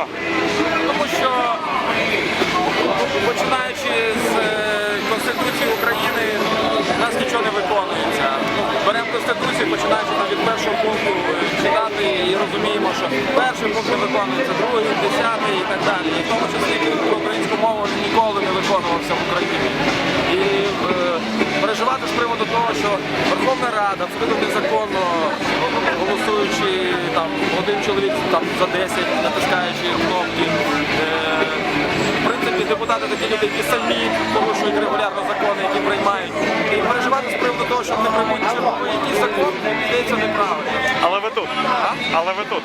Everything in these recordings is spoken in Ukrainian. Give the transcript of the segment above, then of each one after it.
чому? Тому що починаючи з е, Конституції України, у нас нічого не виконується. Ну, беремо Конституцію, починаючи від першого пункту е, читати і розуміємо, що перший пункт не виконується, другий, десятий і так далі. І в тому числі українську мову ніколи не виконувався в Україні. І е, переживати з приводу того, що Верховна Рада абсолютно незаконно там один чоловік там за 10, натискаючи кнопки. Е, в принципі, депутати такі люди, які самі порушують регулярно закони, які приймають. І переживати з приводу того, що вони приймуть якісь закони, здається неправильно. Але ви тут. Але ви тут.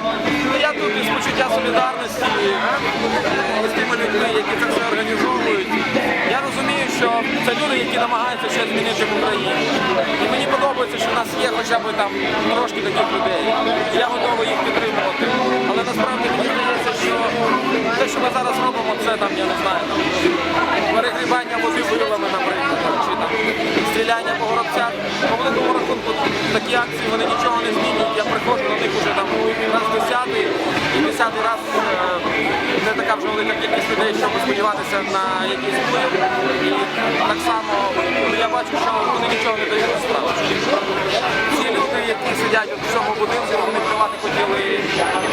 Ну, Я тут із почуття солідарності з тими людьми, які це все що це люди, які намагаються щось змінити в Україні. І мені подобається, що в нас є хоча б там трошки таких людей. Я готовий їх підтримувати. Але насправді мені здається, що те, що ми зараз робимо, це там, я не знаю, перегрібання води вилами, наприклад, чи там стріляння по горобцях. По великому рахунку такі акції вони нічого не десятий е, не така вже велика кількість людей, щоб сподіватися на якийсь вплив. І так само я бачу, що вони нічого не дають насправді. Ці люди, які сидять в цьому будинку, вони плювати хотіли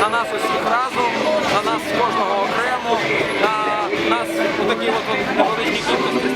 на нас усіх разом, на нас кожного окремо, на нас у такій от невеличкій кількості